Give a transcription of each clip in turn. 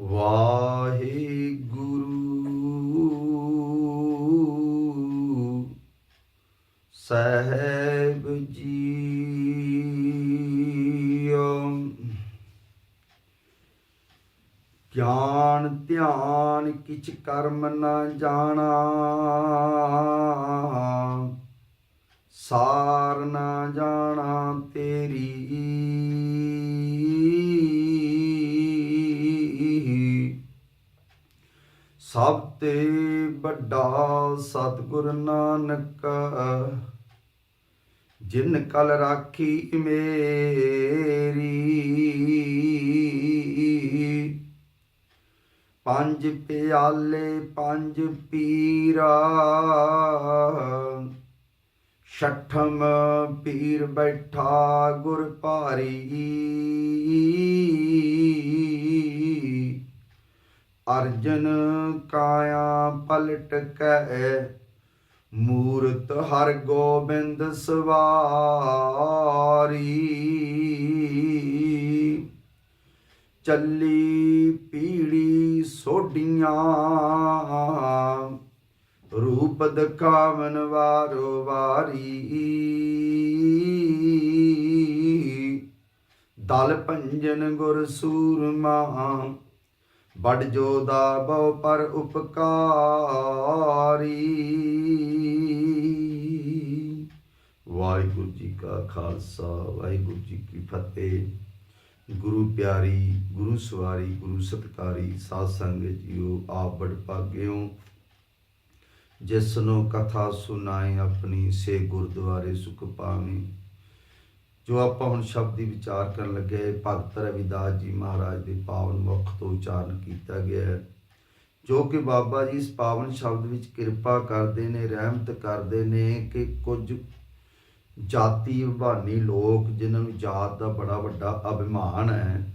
ਵਾਹਿਗੁਰੂ ਸਾਹਿਬ JIO. ਗਿਆਨ ਧਿਆਨ ਕਿਛ ਕਰਮ ਨਾ ਜਾਣਾ। ਸਾਰ ਨਾ ਜਾਣਾ ਤੇਰੀ। ਸਭ ਤੇ ਵੱਡਾ ਸਤਿਗੁਰ ਨਾਨਕ, ਜਿਨ ਕਲ ਰਾਖੀ ਮੇਰੀ। ਪੰਜ ਪਿਆਲੇ, ਪੰਜ ਪੀਰਾ, ਛਠਮ ਪੀਰ ਬੈਠਾ ਗੁਰ ਭਾਰੀ। ਅਰਜਨ ਕਾਇਆ ਪਲਟ ਕੈ, ਮੂਰਤ ਹਰ ਗੋਬਿੰਦ ਸਵਾਰੀ। ਚੱਲੀ ਪੀੜੀ ਸੋਡੀਆਂ ਰੂਪ ਦਿਖਾਵਨ ਵਾਰੋ ਵਾਰੀ। ਦਲ ਭੰਜਨ ਗੁਰ ਸੂਰਮਾ ਬੜ ਜੋ ਦਾ ਬਹੁ ਪਰ ਉਪਕਾਰੀ। ਵਾਹਿਗੁਰੂ ਜੀ ਕਾ ਖਾਲਸਾ, ਵਾਹਿਗੁਰੂ ਜੀ ਕੀ ਫਤਿਹ। ਗੁਰੂ ਪਿਆਰੀ, ਗੁਰੂ ਸਵਾਰੀ, ਗੁਰੂ ਸਤਕਾਰੀ ਸਾਧ ਸੰਗਤ ਜੀਓ, ਆਪ ਬੜ ਭਾਗਿਓ। ਜਿਸ ਨੂੰ ਕਥਾ ਸੁਨਾਏ ਆਪਣੀ, ਸੇ ਗੁਰਦੁਆਰੇ ਸੁਖ ਪਾਵੇਂ। ਜੋ ਆਪਾਂ ਹੁਣ ਸ਼ਬਦ ਦੀ ਵਿਚਾਰ ਕਰਨ ਲੱਗੇ, ਭਗਤ ਰਵਿਦਾਸ ਜੀ ਮਹਾਰਾਜ ਦੇ ਪਾਵਨ ਮੁਖ ਤੋਂ ਉਚਾਰਨ ਕੀਤਾ ਗਿਆ ਹੈ, ਜੋ ਕਿ ਬਾਬਾ ਜੀ ਇਸ ਪਾਵਨ ਸ਼ਬਦ ਵਿੱਚ ਕਿਰਪਾ ਕਰਦੇ ਨੇ, ਰਹਿਮਤ ਕਰਦੇ ਨੇ ਕਿ ਕੁਝ ਜਾਤੀ ਵਿਭਾਨੀ ਲੋਕ ਜਿਨ੍ਹਾਂ ਨੂੰ ਜਾਤ ਦਾ ਬੜਾ ਵੱਡਾ ਅਭਿਮਾਨ ਹੈ,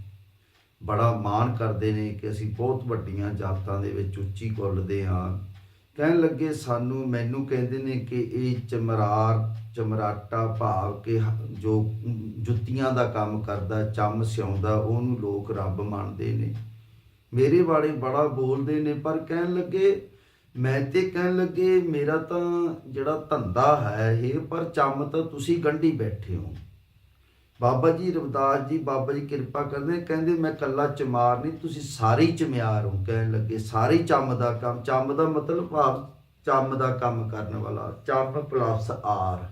ਬੜਾ ਮਾਣ ਕਰਦੇ ਨੇ ਕਿ ਅਸੀਂ ਬਹੁਤ ਵੱਡੀਆਂ ਜਾਤਾਂ ਦੇ ਵਿੱਚ ਉੱਚੀ ਕੁੱਲਦੇ ਹਾਂ। ਕਹਿਣ ਲੱਗੇ, ਸਾਨੂੰ, ਮੈਨੂੰ ਕਹਿੰਦੇ ਨੇ ਕਿ ਇਹ ਚਮਰਾਰ, ਚਮਰਾਟਾ ਭਾਵ ਕਿ ਹ- ਜੋ ਜੁੱਤੀਆਂ ਦਾ ਕੰਮ ਕਰਦਾ, ਚੰਮ ਸਿਉਂਦਾ, ਉਹਨੂੰ ਲੋਕ ਰੱਬ ਮੰਨਦੇ ਨੇ। ਮੇਰੇ ਬਾਰੇ ਬੜਾ ਬੋਲਦੇ ਨੇ, ਪਰ ਕਹਿਣ ਲੱਗੇ, ਮੈਂ ਤੇ ਕਹਿਣ ਲੱਗੇ, ਮੇਰਾ ਤਾਂ ਜਿਹੜਾ ਧੰਦਾ ਹੈ ਇਹ, ਪਰ ਚੰਮ ਤਾਂ ਤੁਸੀਂ ਗੰਢੀ ਬੈਠੇ ਹੋ। ਬਾਬਾ ਜੀ ਰਵਿਦਾਸ ਜੀ, ਬਾਬਾ ਜੀ ਕਿਰਪਾ ਕਰਦੇ, ਕਹਿੰਦੇ ਮੈਂ ਕੱਲਾ ਚਮਾਰ ਨਹੀਂ, ਤੁਸੀਂ ਸਾਰੇ ਹੀ ਚਮਿਆਰ ਹੋ, ਕਹਿਣ ਲੱਗੇ, ਸਾਰੇ ਹੀ ਚੰਮ ਦਾ ਕੰਮ, ਚੰਮ ਦਾ ਮਤਲਬ ਭਾਵ ਚੰਮ ਦਾ ਕੰਮ ਕਰਨ ਵਾਲਾ, ਚੰਮ ਪਲੱਸ ਆਰ।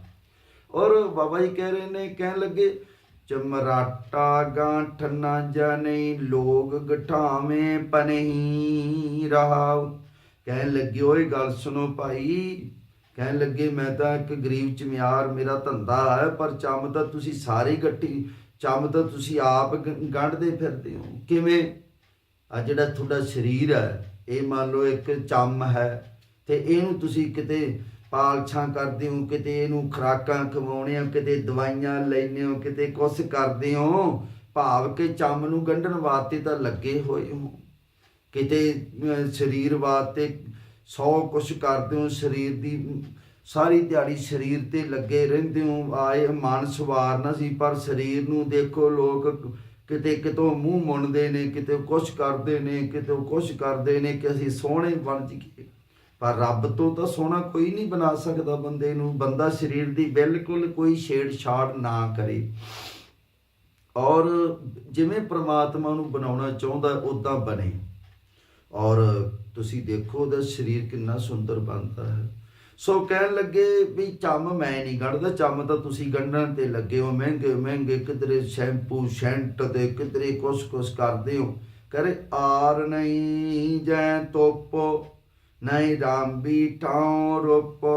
ਔਰ ਬਾਬਾ ਜੀ ਕਹਿ ਰਹੇ ਨੇ, ਕਹਿਣ ਲੱਗੇ, ਚਮਰਾਟਾ ਗਾਂਠ ਨਾ ਜਾਣੇ ਲੋਗ ਗਠਾਵੇਂ ਪਨਹੀ ਰਹਾਉ। ਕਹਿਣ ਲੱਗੇ, ਓਏ ਗੱਲ ਸੁਣੋ ਭਾਈ ਕਹਿਣ ਲੱਗੇ, ਮੈਂ ਤਾਂ ਇੱਕ ਗਰੀਬ ਚਮਿਆਰ, ਮੇਰਾ ਧੰਦਾ ਹੈ, ਪਰ ਚੰਮ ਤਾਂ ਤੁਸੀਂ ਸਾਰੇ ਗੱਟੀ, ਚੰਮ ਤਾਂ ਤੁਸੀਂ ਆਪ ਗੰਢਦੇ ਫਿਰਦੇ ਹੋ। ਕਿਵੇਂ? ਆ ਜਿਹੜਾ ਤੁਹਾਡਾ ਸਰੀਰ ਹੈ, ਇਹ ਮੰਨ ਲਓ ਇੱਕ ਚੰਮ ਹੈ, ਤੇ ਇਹਨੂੰ ਤੁਸੀਂ ਕਿਤੇ ਪਾਲਛਾਂ ਕਰਦੇ ਹੋ, ਕਿਤੇ ਇਹਨੂੰ ਖਰਾਕਾਂ ਖਵਾਉਣੇ ਹੋ, ਕਿਤੇ ਦਵਾਈਆਂ ਲੈਣੇ ਹੋ, ਕਿਤੇ ਕੁਛ ਕਰਦੇ ਹੋ, ਭਾਵ ਕਿ ਚੰਮ ਨੂੰ ਗੰਢਣ ਵਾਸਤੇ ਤਾਂ ਲੱਗੇ ਹੋਏ ਹੋ। ਕਿਤੇ ਸਰੀਰ ਵਾਸਤੇ ਸੌ ਕੁਛ ਕਰਦੇ ਹੋ ਸਰੀਰ ਦੀ, ਸਾਰੀ ਦਿਹਾੜੀ ਸਰੀਰ ਤੇ ਲੱਗੇ ਰਹਿੰਦੇ ਹੋ। ਆਏ ਮਨ ਸਵਾਰਨਾ ਸੀ, ਪਰ ਸਰੀਰ ਨੂੰ ਦੇਖੋ ਲੋਕ ਕਿਤੇ ਕਿਤੋਂ ਮੂੰਹ ਮੁੰਨਦੇ ਨੇ, ਕਿਤੇ ਕੁਛ ਕਰਦੇ ਨੇ, ਕਿਤੇ ਕੁਛ ਕਰਦੇ ਨੇ ਕਿ ਅਸੀਂ ਸੋਹਣੇ ਬਣ ਜਾਈਏ। ਪਰ ਰੱਬ ਤੋਂ ਤਾਂ ਸੋਹਣਾ ਕੋਈ ਨਹੀਂ ਬਣਾ ਸਕਦਾ ਬੰਦੇ ਨੂੰ। ਬੰਦਾ ਸਰੀਰ ਦੀ ਬਿਲਕੁਲ ਕੋਈ ਛੇੜਛਾੜ ਨਾ ਕਰੇ। ਔਰ ਜਿਵੇਂ ਪ੍ਰਮਾਤਮਾ ਨੂੰ ਬਣਾਉਣਾ ਚਾਹੁੰਦਾ ਉਦਾਂ ਬਣੇ। ਔਰ ਤੁਸੀਂ ਦੇਖੋ ਉਹਦਾ ਸਰੀਰ ਕਿੰਨਾ ਸੁੰਦਰ ਬਣਦਾ ਹੈ। ਸੋ ਕਹਿਣ ਲੱਗੇ ਵੀ ਚੰਮ ਮੈਂ ਨਹੀਂ ਗੜਦਾ, ਚੰਮ ਤਾਂ ਤੁਸੀਂ ਗੰਢਣ ਤੇ ਲੱਗੇ ਹੋ, ਮਹਿੰਗੇ ਮਹਿੰਗੇ ਕਿਧਰੇ ਸ਼ੈਂਪੂ, ਸ਼ੈਂਟ ਤੇ ਕਿਧਰੇ ਕੁਛ ਕੁਛ ਕਰਦੇ ਹੋ। ਕਰੇ ਆਰ ਨਹੀਂ ਜੈ ਤੋਪੋ, ਨਹੀਂ ਰਾਮਬੀ ਠਾਉ ਰੂਪੋ।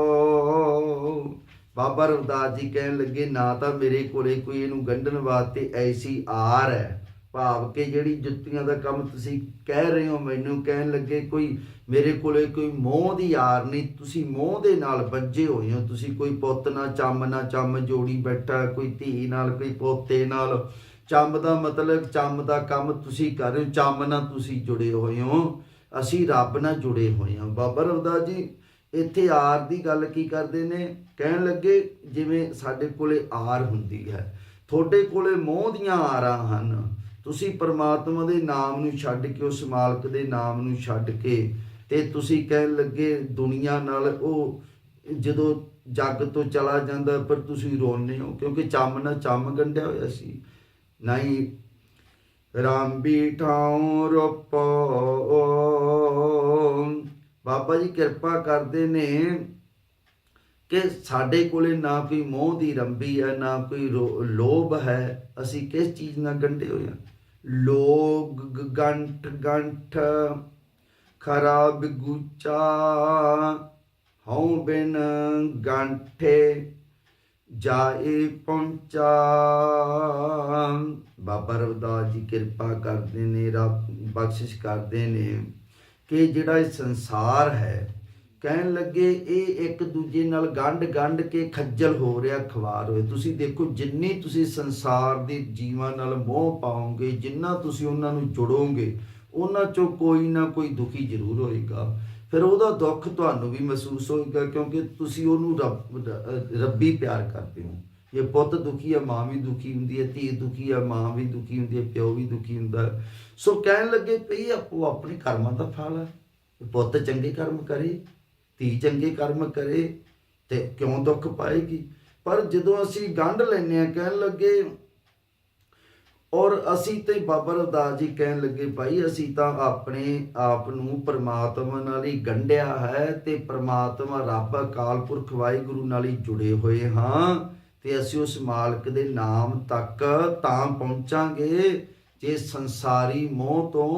ਬਾਬਾ ਰਵਦਾਸ ਜੀ ਕਹਿਣ ਲੱਗੇ, ਨਾ ਤਾਂ ਮੇਰੇ ਕੋਲੇ ਕੋਈ ਇਹਨੂੰ ਗੰਢਣ ਵਾਸਤੇ ਐਸੀ ਆਰ ਹੈ। ਭਾਵ ਕਿ ਜਿਹੜੀ ਜੁੱਤੀਆਂ ਦਾ ਕੰਮ ਤੁਸੀਂ ਕਹਿ ਰਹੇ ਹੋ, ਮੈਨੂੰ ਕਹਿਣ ਲੱਗੇ ਕੋਈ ਮੇਰੇ ਕੋਲੇ ਕੋਈ ਮੋਹ ਦੀ ਆਰ ਨਹੀਂ, ਤੁਸੀਂ ਮੋਹ ਦੇ ਨਾਲ ਵੱਜੇ ਹੋਏ ਹੋ, ਤੁਸੀਂ ਕੋਈ ਪੁੱਤ ਨਾ ਚੰਮ ਨਾ ਚੰਮ ਜੋੜੀ ਬੈਠਾ, ਕੋਈ ਧੀ ਨਾਲ, ਕੋਈ ਪੋਤੇ ਨਾਲ, ਚੰਮ ਦਾ ਮਤਲਬ ਚੰਮ ਦਾ ਕੰਮ ਤੁਸੀਂ ਕਰ ਰਹੇ ਹੋ, ਚੰਮ ਨਾਲ ਤੁਸੀਂ ਜੁੜੇ ਹੋਏ ਹੋ, ਅਸੀਂ ਰੱਬ ਨਾਲ ਜੁੜੇ ਹੋਏ ਹਾਂ। ਬਾਬਾ ਰਵਦਾਸ ਜੀ, ਇੱਥੇ ਆਰ ਦੀ ਗੱਲ ਕੀ ਕਰਦੇ ਨੇ? ਕਹਿਣ ਲੱਗੇ ਜਿਵੇਂ ਸਾਡੇ ਕੋਲੇ ਆਰ ਹੁੰਦੀ ਹੈ, ਤੁਹਾਡੇ ਕੋਲੇ ਮੋਹ ਦੀਆਂ ਆਰਾਂ ਹਨ ਤੁਸੀਂ ਪਰਮਾਤਮਾ ਦੇ ਨਾਮ ਨੂੰ ਛੱਡ ਕੇ, ਉਸ ਮਾਲਕ ਦੇ ਨਾਮ ਨੂੰ ਛੱਡ ਕੇ ਤੇ ਤੁਸੀਂ ਕਹਿਣ ਲੱਗੇ ਦੁਨੀਆ ਨਾਲ ਉਹ ਜਦੋਂ ਜੱਗ ਤੋਂ ਚਲਾ ਜਾਂਦਾ, ਪਰ ਤੁਸੀਂ ਰੋਨੇ ਹੋ ਕਿਉਂਕਿ ਚੰਮ ਨਾਲ ਚੰਮ ਗੰਢਿਆ ਹੋਇਆ ਸੀ। ਨਹੀਂ, ਰਾਮ ਬੀਠਾਉ ਰੋਪੋ। ਬਾਬਾ ਜੀ ਕਿਰਪਾ ਕਰਦੇ ਨੇ ਕਿ ਸਾਡੇ ਕੋਲੇ ਨਾ ਕੋਈ ਮੋਹ ਦੀ ਰੰਬੀ ਹੈ, ਨਾ ਕੋਈ ਰੋ- ਲੋਭ ਹੈ। ਅਸੀਂ ਕਿਸ ਚੀਜ਼ ਨਾਲ ਗੰਢੇ ਹੋਏ ਹਾਂ? ਲੋਗ ਗੰਠ ਗੰਠ ਖਰਾਬ ਗੁਚਾ ਹਉ ਬਿਨ ਗੰਠੇ ਜਾਏ ਪਹੁੰਚਾ। ਬਾਬਾ ਰਵਿਦਾਸ ਜੀ ਕਿਰਪਾ ਕਰਦੇ ਨੇ, ਰੱਬ ਬਖਸ਼ਿਸ਼ ਕਰਦੇ ਨੇ ਕਿ ਜਿਹੜਾ ਇਹ ਸੰਸਾਰ ਹੈ ਕਹਿਣ ਲੱਗੇ, ਇਹ ਇੱਕ ਦੂਜੇ ਨਾਲ ਗੰਢ ਗੰਢ ਕੇ ਖੱਜਲ ਹੋ ਰਿਹਾ ਖਵਾਰ ਹੋਏ। ਤੁਸੀਂ ਦੇਖੋ, ਜਿੰਨੀ ਤੁਸੀਂ ਸੰਸਾਰ ਦੇ ਜੀਵਾਂ ਨਾਲ ਮੋਹ ਪਾਓਗੇ, ਜਿੰਨਾ ਤੁਸੀਂ ਉਹਨਾਂ ਨੂੰ ਜੁੜੋਗੇ, ਉਹਨਾਂ ਚੋਂ ਕੋਈ ਨਾ ਕੋਈ ਦੁਖੀ ਜ਼ਰੂਰ ਹੋਏਗਾ। ਫਿਰ ਉਹਦਾ ਦੁੱਖ ਤੁਹਾਨੂੰ ਵੀ ਮਹਿਸੂਸ ਹੋਏਗਾ, ਕਿਉਂਕਿ ਤੁਸੀਂ ਉਹਨੂੰ ਰੱਬ ਰੱਬੀ ਪਿਆਰ ਕਰਦੇ ਹੋ। ਜੇ ਪੁੱਤ ਦੁਖੀ ਆ, ਮਾਂ ਵੀ ਦੁਖੀ ਹੁੰਦੀ ਹੈ, ਧੀ ਦੁਖੀ ਆ, ਮਾਂ ਵੀ ਦੁਖੀ ਹੁੰਦੀ ਹੈ, ਪਿਓ ਵੀ ਦੁਖੀ ਹੁੰਦਾ ਸੋ ਕਹਿਣ ਲੱਗੇ ਭਈ ਆਪੋ ਆਪਣੇ ਕਰਮਾਂ ਦਾ ਫਲ ਹੈ। ਪੁੱਤ ਚੰਗੇ ਕਰਮ ਕਰੇ ਧੀ ਚੰਗੇ ਕਰਮ ਕਰੇ ਤੇ ਕਿਉਂ ਦੁੱਖ ਪਾਏਗੀ? ਪਰ ਜਦੋਂ ਅਸੀਂ ਗੰਢ ਲੈਨੇ ਆ ਕਹਿਣ ਲੱਗੇ, ਔਰ ਅਸੀਂ ਤੇ ਬਾਬਾ ਰਵਦਾਸ ਜੀ ਕਹਿਣ ਲੱਗੇ, ਭਾਈ, ਅਸੀਂ ਤਾਂ ਆਪਣੇ ਆਪ ਨੂੰ ਪ੍ਰਮਾਤਮਾ ਨਾਲ ਹੀ ਗੰਢਿਆ ਹੈ ਤੇ ਪ੍ਰਮਾਤਮਾ ਰੱਬ ਅਕਾਲ ਪੁਰਖ ਵਾਹਿਗੁਰੂ ਨਾਲ ਹੀ ਜੁੜੇ ਹੋਏ ਹਾਂ ਤੇ ਅਸੀਂ ਉਸ ਮਾਲਕ ਦੇ ਨਾਮ ਤੱਕ ਤਾਂ ਪਹੁੰਚਾਂਗੇ, ਜੇ ਸੰਸਾਰੀ ਮੋਹ ਤੋਂ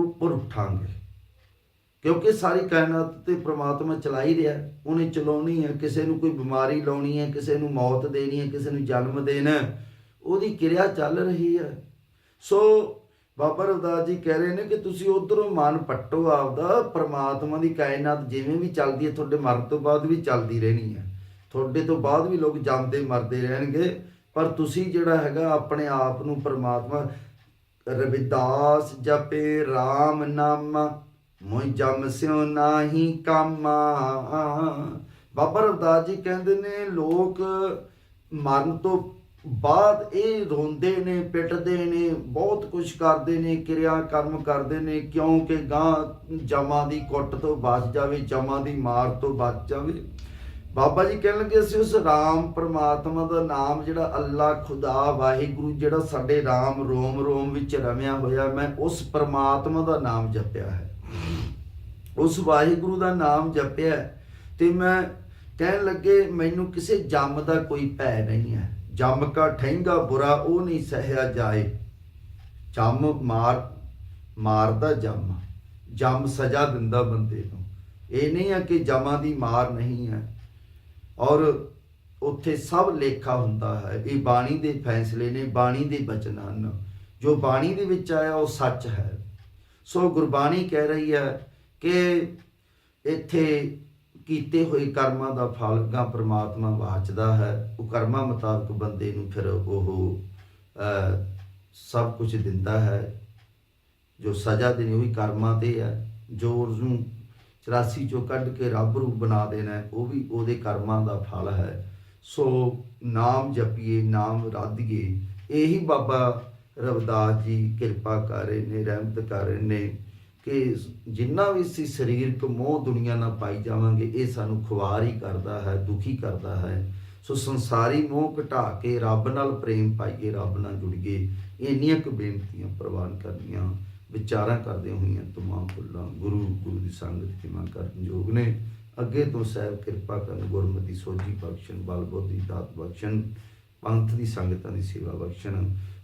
ਉੱਪਰ ਉਠਾਂਗੇ। ਕਿਉਂਕਿ ਸਾਰੀ ਕਾਇਨਾਤ ਤੇ ਪ੍ਰਮਾਤਮਾ ਚਲਾ ਹੀ। ਰਿਹਾ ਉਹਨੇ ਚਲਾਉਣੀ ਹੈ। ਕਿਸੇ ਨੂੰ ਕੋਈ ਬਿਮਾਰੀ ਲਾਉਣੀ ਹੈ, ਕਿਸੇ ਨੂੰ ਮੌਤ ਦੇਣੀ ਹੈ, ਕਿਸੇ ਨੂੰ ਜਨਮ ਦੇਣਾ ਉਹਦੀ ਕਿਰਿਆ ਚੱਲ ਰਹੀ ਹੈ। ਸੋ ਬਾਬਾ ਰਵਦਾਸ ਜੀ ਕਹਿ ਰਹੇ ਨੇ ਕਿ ਤੁਸੀਂ ਉਧਰੋਂ ਮਨ ਪੱਟੋ ਆਪਦਾ। ਪ੍ਰਮਾਤਮਾ ਦੀ ਕਾਇਨਾਤ ਜਿਵੇਂ ਵੀ ਚੱਲਦੀ ਹੈ, ਤੁਹਾਡੇ ਮਰਨ ਤੋਂ ਬਾਅਦ ਵੀ ਚੱਲਦੀ ਰਹਿਣੀ ਹੈ। ਤੁਹਾਡੇ ਤੋਂ ਬਾਅਦ ਵੀ ਲੋਕ ਜਾਂਦੇ ਮਰਦੇ ਰਹਿਣਗੇ। ਪਰ ਤੁਸੀਂ ਜਿਹੜਾ ਹੈਗਾ, ਆਪਣੇ ਆਪ ਨੂੰ ਪ੍ਰਮਾਤਮਾ ਰਵਿਦਾਸ ਜਪੇ RAM ਨਾਮ। ਮੋਈ ਜਮ ਸਿਓ ਨਾਹੀ ਕਾਮਾ। ਬਾਬਾ ਰਵਦਾਸ ਜੀ ਕਹਿੰਦੇ ਨੇ, ਲੋਕ ਮਰਨ ਤੋਂ ਬਾਅਦ ਇਹ ਰੋਂਦੇ ਨੇ, ਪਿੱਟਦੇ ਨੇ, ਬਹੁਤ ਕੁਝ ਕਰਦੇ ਨੇ, ਕਿਰਿਆ ਕਰਮ ਕਰਦੇ ਨੇ ਕਿਉਂਕਿ ਗਾਂ ਜਮਾਂ ਦੀ ਕੁੱਟ ਤੋਂ ਬਚ ਜਾਵੇ, ਜਮਾਂ ਦੀ ਮਾਰ ਤੋਂ ਬਚ ਜਾਵੇ। ਬਾਬਾ ਜੀ ਕਹਿਣ ਲੱਗੇ, ਅਸੀਂ ਉਸ ਰਾਮ ਪ੍ਰਮਾਤਮਾ ਦਾ ਨਾਮ ਜਿਹੜਾ ਅੱਲਾ ਖੁਦਾ ਵਾਹਿਗੁਰੂ ਜਿਹੜਾ ਸਾਡੇ ਰਾਮ ਰੋਮ ਰੋਮ ਵਿੱਚ ਰਮਿਆ ਹੋਇਆ, ਮੈਂ ਉਸ ਪ੍ਰਮਾਤਮਾ ਦਾ ਨਾਮ ਜਪਿਆ ਹੈ। ਉਸ ਵਾਹਿਗੁਰੂ ਦਾ ਨਾਮ ਜਪਿਆ ਤੇ ਮੈਂ ਕਹਿਣ ਲੱਗੇ, ਮੈਨੂੰ ਕਿਸੇ ਜੰਮ ਦਾ ਕੋਈ ਭੈ ਨਹੀਂ ਹੈ। ਜੰਮ ਕਾ ਠਹਿੰਗਾ ਬੁਰਾ, ਉਹ ਨਹੀਂ ਸਹਿਆ ਜਾਏ। ਜੰਮ ਮਾਰ, ਮਾਰਦਾ ਜੰਮ। ਜੰਮ ਸਜ਼ਾ ਦਿੰਦਾ ਬੰਦੇ ਨੂੰ। ਇਹ ਨਹੀਂ ਹੈ ਕਿ ਜਮਾਂ ਦੀ ਮਾਰ ਨਹੀਂ ਹੈ। ਔਰ ਉੱਥੇ ਸਭ ਲੇਖਾ ਹੁੰਦਾ ਹੈ। ਇਹ ਬਾਣੀ ਦੇ ਫੈਸਲੇ ਨੇ, ਬਾਣੀ ਦੇ ਬਚਨ ਹਨ। ਜੋ ਬਾਣੀ ਦੇ ਵਿੱਚ ਆਇਆ, ਉਹ ਸੱਚ ਹੈ। ਸੋ ਗੁਰਬਾਣੀ ਕਹਿ ਰਹੀ ਹੈ ਕਿ ਇੱਥੇ ਕੀਤੇ ਹੋਏ ਕਰਮਾਂ ਦਾ ਫਲ ਗਾ ਪ੍ਰਮਾਤਮਾ ਵਾਚਦਾ ਹੈ। ਉਹ ਕਰਮਾਂ ਮੁਤਾਬਕ ਬੰਦੇ ਨੂੰ ਫਿਰ ਉਹ ਸਭ ਕੁਝ ਦਿੰਦਾ ਹੈ। ਜੋ ਸਜ਼ਾ ਦੇਣੀ ਉਹ ਵੀ ਕਰਮਾਂ ਤੇ ਹੈ। ਜੋ ਉਸਨੂੰ 84 ਚੋਂ ਕੱਢ ਕੇ ਰੱਬ ਰੂਪ ਬਣਾ ਦੇਣਾ ਉਹ ਵੀ ਉਹਦੇ ਕਰਮਾਂ ਦਾ ਫਲ ਹੈ। ਸੋ ਨਾਮ ਜਪੀਏ, ਨਾਮ ਰਾਧੀਏ, ਇਹੀ ਬਾਬਾ ਰਵਦਾਸ ਜੀ ਕਿਰਪਾ ਕਰ ਰਹੇ ਨੇ ਰਹਿਮਤ ਕਰ ਰਹੇ ਨੇ ਕਿ ਜਿੰਨਾ ਵੀ ਅਸੀਂ ਸਰੀਰਕ ਮੋਹ ਦੁਨੀਆ ਨਾਲ ਪਾਈ ਜਾਵਾਂਗੇ, ਇਹ ਸਾਨੂੰ ਖੁਆਰ ਹੀ ਕਰਦਾ ਹੈ, ਦੁਖੀ ਕਰਦਾ ਹੈ। ਸੋ ਸੰਸਾਰੀ ਮੋਹ ਘਟਾ ਕੇ ਰੱਬ ਨਾਲ ਪ੍ਰੇਮ ਪਾਈਏ, ਰੱਬ ਨਾਲ ਜੁੜੀਏ, ਇੰਨੀਆਂ ਕੁ ਬੇਨਤੀਆਂ ਪ੍ਰਵਾਨ ਕਰਨੀਆਂ, ਵਿਚਾਰਾਂ ਕਰਦੇ ਹੋਈਆਂ ਤਮਾਮ ਫੁੱਲਾਂ ਗੁਰੂ ਗੁਰੂ ਦੀ ਸੰਗਤ ਕਿਮਾ ਕਰਨ ਯੋਗ ਨੇ। ਅੱਗੇ ਤੋਂ ਸਹਿਬ ਕਿਰਪਾ ਕਰਨ, ਗੁਰਮਤਿ ਸੋਝੀ ਬਖਸ਼ਣ ਬਲ ਬੁੱਧੀ ਦਾਤ ਬਖਸ਼ਣ, ਪੰਥ ਦੀ ਸੰਗਤਾਂ ਦੀ ਸੇਵਾ ਬਖਸ਼ਣ